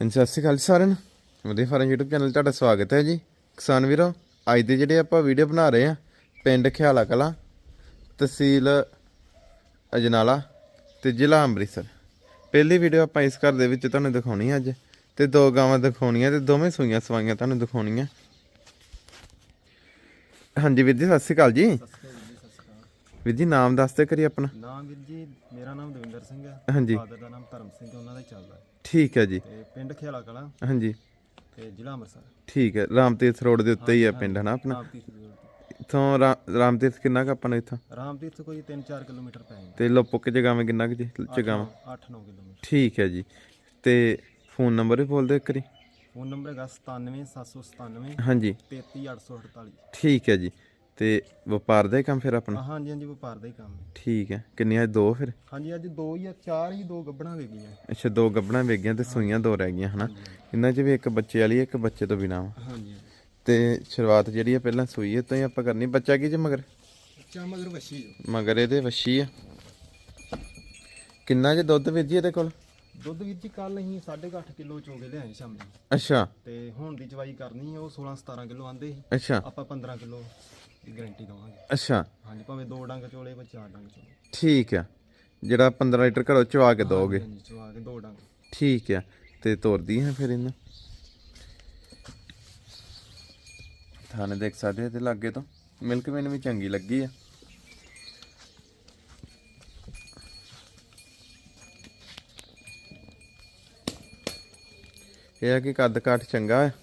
ਹਾਂਜੀ, ਸਤਿ ਸ਼੍ਰੀ ਅਕਾਲ ਜੀ ਸਾਰਿਆਂ ਨੂੰ। ਵਧੀਆ ਫਾਰਮ YouTube ਚੈਨਲ 'ਤੇ ਤੁਹਾਡਾ ਸਵਾਗਤ ਹੈ ਜੀ। ਕਿਸਾਨ ਵੀਰੋ, ਅੱਜ ਦੇ ਜਿਹੜੇ ਆਪਾਂ ਵੀਡੀਓ ਬਣਾ ਰਹੇ ਆ ਪਿੰਡ ਖਿਆਲਾ ਕਲਾਂ, ਤਹਿਸੀਲ ਅਜਨਾਲਾ ਤੇ ਜ਼ਿਲ੍ਹਾ ਅੰਮ੍ਰਿਤਸਰ। ਪਹਿਲੀ ਵੀਡੀਓ ਆਪਾਂ ਇਸ ਘਰ ਦੇ ਵਿੱਚ ਤੁਹਾਨੂੰ ਦਿਖਾਉਣੀ ਹੈ ਅੱਜ। ਤੇ ਦੋ ਗਾਵਾਂ ਦਿਖਾਉਣੀਆਂ ਤੇ ਦੋਵੇਂ ਸੂਈਆਂ ਸਵਾਈਆਂ ਤੁਹਾਨੂੰ ਦਿਖਾਉਣੀਆਂ। ਹਾਂਜੀ ਵੀਰ ਜੀ, ਸਤਿ ਸ਼੍ਰੀ ਅਕਾਲ ਜੀ। ਵੀਰ ਜੀ ਨਾਮ ਦੱਸ ਦੇ ਕਰੀ ਆਪਣਾ। ਨਾਮ ਵੀਰ ਜੀ ਮੇਰਾ ਨਾਮ ਦਵਿੰਦਰ ਸਿੰਘ ਹੈ। ਹਾਂਜੀ। ਫਾਦਰ ਦਾ ਨਾਮ ਧਰਮ ਸਿੰਘ ਹੈ, ਉਹਨਾਂ ਦਾ ਹੀ ਚੱਲਦਾ ਹੈ। ਠੀਕ ਹੈ ਜੀ। ਤੇ ਪਿੰਡ ਖਿਆਲਾ ਕਲਾਂ। ਹਾਂਜੀ। ਤੇ ਜ਼ਿਲ੍ਹਾ ਅੰਮ੍ਰਿਤਸਰ। ਠੀਕ ਹੈ ਰਾਮਤੀਰਥ ਰੋਡ ਦੇ ਉੱਤੇ ਹੀ ਆ ਪਿੰਡ ਹਨਾ ਆਪਣਾ? ਰਾਮਤੀਰਥ ਦੇ ਉੱਤੇ। ਇਥੋਂ ਰਾਮਤੀਰਥ ਕਿੰਨਾ ਕੁ ਆਪਾਂ ਨੂੰ ਇੱਥੋਂ? ਰਾਮਤੀਰਥ ਕੋਈ 3-4 ਕਿਲੋਮੀਟਰ ਪੈ ਜਾਂਦਾ। ਤੇ ਲੋਪੁੱਕ ਜਗਾਵੇਂ ਕਿੰਨਾ ਕੁ ਜੀ ਜਗਾਵਾਂ 8-9 ਕਿਲੋਮੀਟਰ। ਠੀਕ ਹੈ ਜੀ। ਤੇ ਫੋਨ ਨੰਬਰ ਵੀ ਬੋਲ ਦਿਓ ਇੱਕ ਵਾਰੀ। ਫੋਨ ਨੰਬਰ ਹੈਗਾ 97797 ਹਾਂਜੀ। 33898 ਠੀਕ ਹੈ ਜੀ। ਤੇ ਵਪਾਰ ਦਾ ਹੀ ਕੰਮ ਫਿਰ ਆਪਣਾ? ਹਾਂਜੀ ਹਾਂਜੀ ਵਪਾਰ ਦਾ ਹੀ ਕੰਮ ਹੈ। ਠੀਕ ਹੈ। ਕਿੰਨੀਆਂ ਦੋ ਫਿਰ? ਹਾਂਜੀ ਅੱਜ ਦੋ ਹੀ ਆ ਚਾਰ ਹੀ ਦੋ ਗੱਬਣਾ ਵੇਗੀਆਂ ਅੱਛਾ ਦੋ ਗੱਬਣਾ ਵੇਗੀਆਂ ਤੇ ਸੂਈਆਂ ਦੋ ਰਹਿ ਗਈਆਂ ਹਨਾ? ਇਹਨਾਂ 'ਚ ਵੀ ਇੱਕ ਬੱਚੇ ਵਾਲੀ ਇੱਕ ਬੱਚੇ ਤੋਂ ਬਿਨਾ ਵਾ। ਹਾਂਜੀ ਤੇ ਸ਼ੁਰੂਆਤ ਜਿਹੜੀ ਹੈ ਪਹਿਲਾਂ ਸੂਈ ਹੈ ਤੋਂ ਹੀ ਆਪਾਂ ਕਰਨੀ ਬੱਚਾ ਕੀ ਜੇ ਮਗਰ? ਬੱਚਾ ਮਗਰ ਵਸ਼ੀ ਮਗਰ ਇਹਦੇ ਵੱਛੀ ਆ। ਕਿੰਨਾ ਜੇ ਦੁੱਧ ਜੀ ਇਹਦੇ ਕੋਲ? ਦੁੱਧ ਵੀਰ ਜੀ ਕੱਲ ਅਸੀਂ 8.5 ਕਿਲੋ ਚੋਗੇ ਲਿਆਏ ਸ਼ਾਮੀ। ਅੱਛਾ। ਤੇ ਹੁਣ ਦੀ ਚਵਾਈ ਕਰਨੀ ਹੈ ਉਹ 16-17 ਕਿਲੋ ਆਂਦੇ ਸੀ। ਅੱਛਾ। ਆਪਾਂ 15 ਕਿਲੋ। ਦੀ ਗਾਰੰਟੀ ਦਵਾਂਗੇ। ਅੱਛਾ। ਹਾਂਜੀ ਭਾਵੇਂ ਦੋ ਡੰਗ ਚੋਲੇ ਭਾਵੇਂ ਚਾਰ ਡੰਗ ਚੋਲੇ। ਠੀਕ ਆ। ਜਿਹੜਾ 15 ਲੀਟਰ ਘਰੋਂ ਚਵਾ ਕੇ ਦੋਗੇ। ਹਾਂਜੀ ਚਵਾ ਕੇ ਦੋ ਡੰਗ। ਠੀਕ ਆ। ਤੇ ਤੋਰਦੀ ਹੈ ਫਿਰ ਇਹਨੂੰ। ਥਾਣੇ ਦੇਖ ਸਕਦੇ ਹੋ ਤੇ ਲਾਗੇ ਤੋਂ। ਮਿਲਕ ਮੈਨ ਵੀ ਚੰਗੀ ਲੱਗੀ ਆ। ਇਹ ਆ ਕਿ ਕੱਦ ਕਾਠ ਚੰਗਾ ਹੈ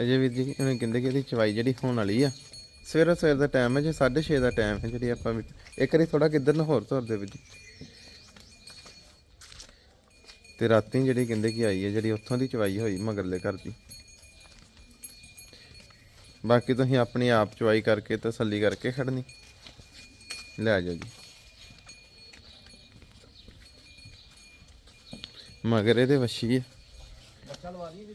ਅਜੇ ਵੀਰ ਜੀ ਕਹਿੰਦੇ ਕਿ ਇਹਦੀ ਚਵਾਈ ਜਿਹੜੀ ਹੋਣ ਵਾਲੀ ਆ। ਸਵੇਰੇ ਸਵੇਰ ਦਾ ਟਾਈਮ ਹੈ ਜੇ 6:30 ਦਾ ਟਾਈਮ ਹੈ ਜਿਹੜੀ ਆਪਾਂ ਇੱਕ ਵਾਰੀ ਥੋੜਾ ਕਿੱਧਰ ਨੂੰ ਹੋਰ ਤੋਰ ਦੇ ਵੀਰ ਜੀ। ਤੇ ਰਾਤੀ ਜਿਹੜੀ ਕਹਿੰਦੇ ਕਿ ਆਈ ਹੈ ਜਿਹੜੀ ਉੱਥੋਂ ਦੀ ਚਵਾਈ ਹੋਈ ਮਗਰਲੇ ਘਰ ਦੀ। ਬਾਕੀ ਤੁਸੀਂ ਆਪਣੀ ਆਪ ਚਵਾਈ ਕਰਕੇ ਤਸੱਲੀ ਕਰਕੇ ਖੜਨੀ। ਲੈ ਜਾਓ ਜੀ। ਮਗਰ ਇਹਦੇ ਵਸ਼ੀ ਹੈ। ਬੱਚਾ ਲਵਾ ਜੀ?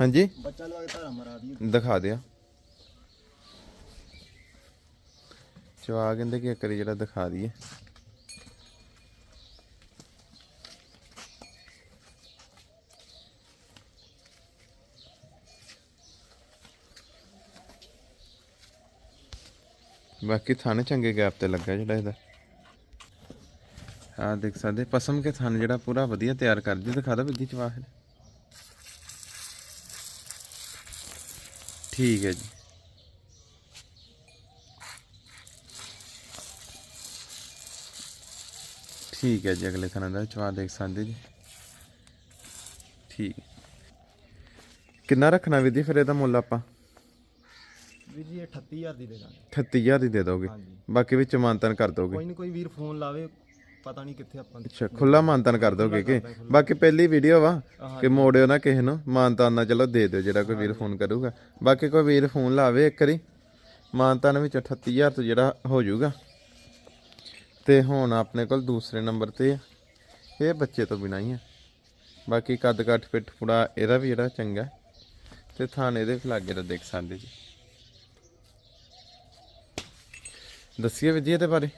ਹਾਂਜੀ? ਬੱਚਾ ਲਵਾ ਕੇ ਧਾਰਾ ਮਰਾ ਦਿਖਾ ਦਿਆ ਚਵਾ ਕਹਿੰਦੇ ਕਿ ਇੱਕ ਵਾਰੀ ਜਿਹੜਾ ਦਿਖਾ ਦਈਏ। ਬਾਕੀ ਥਾਣੇ ਚੰਗੇ ਗੈਪ ਤੇ ਲੱਗਾ ਜਿਹੜਾ ਇਹਦਾ। ਆ ਦੇਖ ਸਕਦੇ, ਪਸਮ ਕੇ ਥਾਨ ਜਿਹੜਾ ਪੂਰਾ ਵਧੀਆ ਤਿਆਰ ਕਰ ਦੀ ਦਿਖਾ ਦੋ ਵਿੱਦੀ ਚਵਾ ਠੀਕ ਹੈ ਜੀ। ਠੀਕ ਹੈ ਜੀ ਅਗਲੇ ਥਾਂ ਦਾ ਚਵਾ ਦੇਖ ਸਕਦੇ ਜੀ। ਠੀਕ। ਕਿੰਨਾ ਰੱਖਣਾ ਵਿਧੀ ਫਿਰ ਇਹਦਾ ਮੁੱਲ ਆਪਾਂ? ਵੀਰ ਜੀ ਇਹ 38000 ਦੀ ਦੇ ਦਾਂਗੇ। 38000 ਦੀ ਦੇ ਦੋਗੇ। ਹਾਂਜੀ। ਬਾਕੀ ਵਿੱਚ ਮਾਨਤਨ ਕਰ ਦੋਗੇ। ਕੋਈ ਨਹੀਂ ਕੋਈ ਵੀਰ ਫੋਨ ਲਾਵੇ ਪਤਾ ਨਹੀਂ ਕਿੱਥੇ ਆਪਾਂ ਅੱਛਾ ਖੁੱਲਾ ਮਾਨਤਨ ਕਰ ਦੋਗੇ ਕਿ? ਬਾਕੀ ਪਹਿਲੀ ਵੀਡੀਓ ਵਾ ਕਿ ਮੋੜਿਓ ਨਾ ਕਿਸੇ ਨੂੰ ਮਾਨਤਨ ਨਾ ਚਲੋ ਦੇ ਦਿਓ ਜਿਹੜਾ ਕੋਈ ਵੀਰ ਫੋਨ ਕਰੂਗਾ। ਬਾਕੀ ਕੋਈ ਵੀਰ ਫੋਨ ਲਾਵੇ ਇੱਕ ਵਾਰੀ ਮਾਨਤਨ ਵਿੱਚ 38000 ਤੋਂ ਜਿਹੜਾ ਹੋ ਜਾਊਗਾ। ਤੇ ਹੁਣ ਆਪਣੇ ਕੋਲ ਦੂਸਰੇ ਨੰਬਰ ਤੇ ਇਹ ਬੱਚੇ ਤੋਂ ਬਿਨਾਂ ਹੀ ਆ। ਬਾਕੀ ਕੱਦ ਕੱਟ ਫਿੱਟ ਪੂਰਾ ਇਹਦਾ ਵੀ ਜਿਹੜਾ ਚੰਗਾ। ਤੇ ਥਾਣੇ ਇਹਦੇ ਲਾਗੇ ਦਾ ਦੇਖ ਸਕਦੇ ਜੀ। ਦੱਸਿਏ ਵਿਧੀ ਇਹਦੇ ਬਾਰੇ।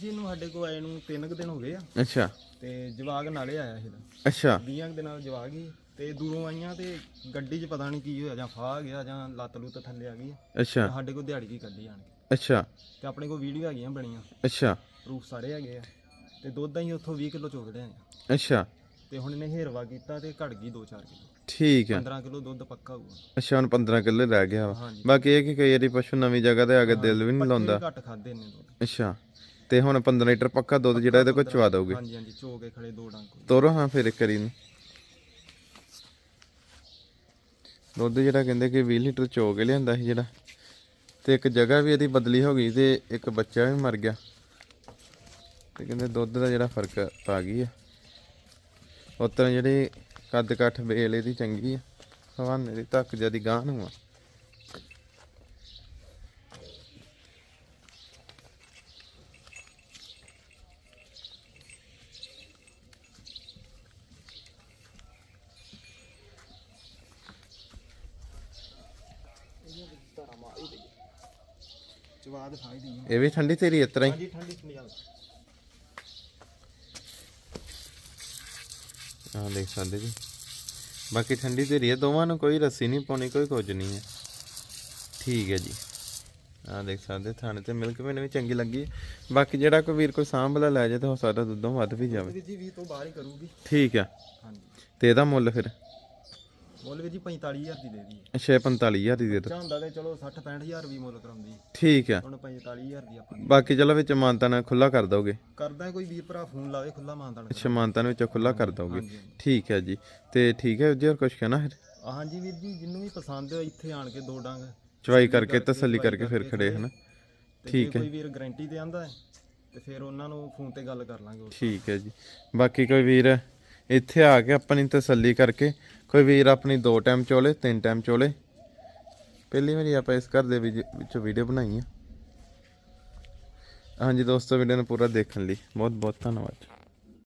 ਜੀ ਇਹਨੂੰ ਸਾਡੇ ਕੋਲ ਆਏ ਨੂੰ 3 ਕੁ ਦਿਨ ਹੋ ਗਏ ਆ। ਅੱਛਾ। ਤੇ ਜਵਾਗ ਨਾਲੇ ਆਇਆ ਇਹਦਾ ਅੱਛਾ। 20 ਕੁ ਦਿਨਾਂ ਦਾ ਜਵਾਗ ਹੀ ਤੇ ਦੂਰੋਂ ਆਈਆਂ ਤੇ ਗੱਡੀ 'ਚ ਪਤਾ ਨਹੀਂ ਕੀ ਹੋਇਆ ਜਾਂ ਫਾਹ ਗਿਆ ਜਾਂ ਲੱਤ ਲੁੱਤ ਥੱਲੇ ਆ ਗਈ। ਅੱਛਾ। ਸਾਡੇ ਕੋਲ ਦਿਹਾੜੀ ਵੀ ਕੱਢੀ ਜਾਣ ਕੇ ਅੱਛਾ। ਤੇ ਆਪਣੇ ਕੋਲ ਵੀਡੀਓ ਹੈਗੀਆਂ ਬਣੀਆਂ। ਅੱਛਾ। ਪ੍ਰੂਫ ਸਾਰੇ ਹੈਗੇ ਆ। ਤੇ ਦੁੱਧ ਅਸੀਂ ਉੱਥੋਂ 20 ਕਿਲੋ ਲਿਆਏ ਆ। ਅੱਛਾ। ਤੇ ਹੁਣ ਇਹਨੇ ਹੇਰਵਾ ਕੀਤਾ ਤੇ ਘਟ ਗਈ 2-4 ਕਿਲੋ। ਠੀਕ ਹੈ 15 ਕਿਲੋ ਦੁੱਧ ਪੱਕਾ ਹੋਊਗਾ। ਅੱਛਾ ਹੁਣ 15 ਕਿੱਲੇ ਰਹਿ ਗਿਆ ਵਾ। ਹਾਂਜੀ। ਬਾਕੀ ਇਹ ਕਿ ਕਈ ਵਾਰੀ ਪਸ਼ੂ ਨਵੀਂ ਜਗ੍ਹਾ ਤੇ ਆ ਕੇ ਦਿਲ ਵੀ ਨਹੀਂ ਲਾਉਂਦਾ। ਘੱਟ ਖਾਦੇ ਨੇ ਦੁੱਧ। ਅੱਛਾ। ਤੇ ਹੁਣ 15 ਲੀਟਰ ਪੱਕਾ ਦੁੱਧ ਜਿਹੜਾ ਇਹਦੇ ਕੋਲ ਚਵਾ ਦੋਗੇ ਹਾਂਜੀ ਹਾਂਜੀ ਚੋ ਕੇ ਖੜੇ ਦੋ ਡੰਗ ਤੋਰੋ ਹਾਂ ਫਿਰ ਇੱਕ ਵਾਰੀ ਨੂੰ ਦੁੱਧ ਜਿਹੜਾ ਕਹਿੰਦੇ ਕਿ 20 ਲੀਟਰ ਚੋ ਕੇ ਲਿਆਂਦਾ ਸੀ ਜਿਹੜਾ। ਤੇ ਇੱਕ ਜਗ੍ਹਾ ਵੀ ਇਹਦੀ ਬਦਲੀ ਹੋ ਗਈ ਤੇ ਇੱਕ ਬੱਚਾ ਵੀ ਮਰ ਗਿਆ। ਤੇ ਕਹਿੰਦੇ ਦੁੱਧ ਦਾ ਜਿਹੜਾ ਫ਼ਰਕ ਪਾ ਗਈ ਆ। ਉਸ ਜਿਹੜੀ ਕੱਦ ਕੱਠ ਬੇਲ ਇਹਦੀ ਚੰਗੀ ਆ। ਹਵਾਨੇ ਦੀ ਧੱਕ ਜਿਆਦੀ ਗਾਂ ਨੂੰ ਆ। ਚਵਾ ਦਿਖਾਈ ਇਹ ਵੀ ਠੰਡੀ ਤੇਰੀ ਇਸ ਤਰ੍ਹਾਂ ਹੀ। ਹਾਂਜੀ ਠੰਡੀ ਠੰਡੀ ਆ ਆਹ ਦੇਖ ਸਕਦੇ ਜੀ। ਬਾਕੀ ਠੰਡੀ ਧੀਰੀ ਹੈ ਦੋਵਾਂ ਨੂੰ ਕੋਈ ਰੱਸੀ ਨਹੀਂ ਪਾਉਣੀ ਕੋਈ ਕੁਝ ਨਹੀਂ ਹੈ ਠੀਕ ਹੈ ਜੀ। ਆਹ ਦੇਖ ਸਕਦੇ ਥਾਣੇ ਤੇ ਮਿਲਕ ਮੈਨੂੰ ਵੀ ਚੰਗੀ ਲੱਗੀ ਬਾਕੀ ਜਿਹੜਾ ਕੋਈ ਵੀਰ ਕੋਈ ਸਾਂਭਲਾ ਲੈ ਜਾਏ ਤਾਂ ਹੋ ਸਕਦਾ ਦੁੱਧੋਂ ਵੱਧ ਵੀ ਜਾਵੇ। ਵੀਰ ਜੀ 20 ਤੋਂ ਬਾਹਰ ਹੀ ਕਰੂਗੀ। ਠੀਕ ਆ। ਹਾਂਜੀ। ਤੇ ਇਹਦਾ ਮੁੱਲ ਫਿਰ? ਮੁੱਲ ਜੀ 45000 ਦੀ ਦੇ ਦੀ ਅੱਛਾ 45000 ਦੀ ਦੇ ਦੋ ਚਾਹੁੰਦਾ ਤੇ ਚਲੋ 60 65000 ਵੀ ਮੁੱਲ ਕਰਾਉਂਦੀ। ਠੀਕ ਆ। ਹੁਣ 45000 ਦੀ ਆਪਾਂ ਬਾਕੀ ਚਲੋ ਵਿੱਚ ਮਾਨਤਾ ਨਾਲ ਖੁੱਲਾ ਕਰ ਦੋਗੇ। ਕਰਦਾ ਕੋਈ ਵੀਰ ਭਰਾ ਫੋਨ ਲਾਵੇ ਖੁੱਲਾ ਮਾਨਦਾਨ ਅੱਛਾ ਮਾਨਤਾ ਨੂੰ ਵਿੱਚੋਂ ਖੁੱਲਾ ਕਰ ਦੋਗੇ। ਠੀਕ ਹੈ ਜੀ। ਤੇ ਠੀਕ ਹੈ ਜੀ ਹੋਰ ਕੁਝ ਕਹਿਣਾ ਫਿਰ? ਹਾਂਜੀ ਵੀਰ ਜੀ ਜਿੰਨੂੰ ਵੀ ਪਸੰਦ ਹੋਏ ਇੱਥੇ ਆਣ ਕੇ ਦੋ ਡੰਗ। ਚਵਾਈ ਕਰਕੇ ਤਸੱਲੀ ਕਰਕੇ ਫਿਰ ਖੜੇ ਹਨਾ? ਤੇ ਜੇ ਕੋਈ ਵੀਰ ਗਾਰੰਟੀ ਤੇ ਆਂਦਾ ਹੈ ਤੇ ਫਿਰ ਉਹਨਾਂ ਨੂੰ ਫੋਨ ਤੇ ਗੱਲ ਕਰ ਲਾਂਗੇ ਠੀਕ ਹੈ ਜੀ। ਬਾਕੀ ਕੋਈ ਵੀਰ ਇੱਥੇ ਆ ਕੇ ਆਪਣੀ ਤਸੱਲੀ ਕਰਕੇ ਕੋਈ ਵੀਰ ਆਪਣੀ ਦੋ ਟਾਈਮ ਚੋਲੇ, ਤਿੰਨ ਟਾਈਮ ਚੋਲੇ। ਪਹਿਲੀ ਵਾਰੀ ਆਪਾਂ ਇਸ ਘਰ ਦੇ ਵਿੱਚ ਵਿੱਚੋਂ ਵੀਡੀਓ ਬਣਾਈ ਆ। ਹਾਂਜੀ ਦੋਸਤੋ ਵੀਡੀਓ ਨੂੰ ਪੂਰਾ ਦੇਖਣ ਲਈ ਬਹੁਤ ਬਹੁਤ ਧੰਨਵਾਦ।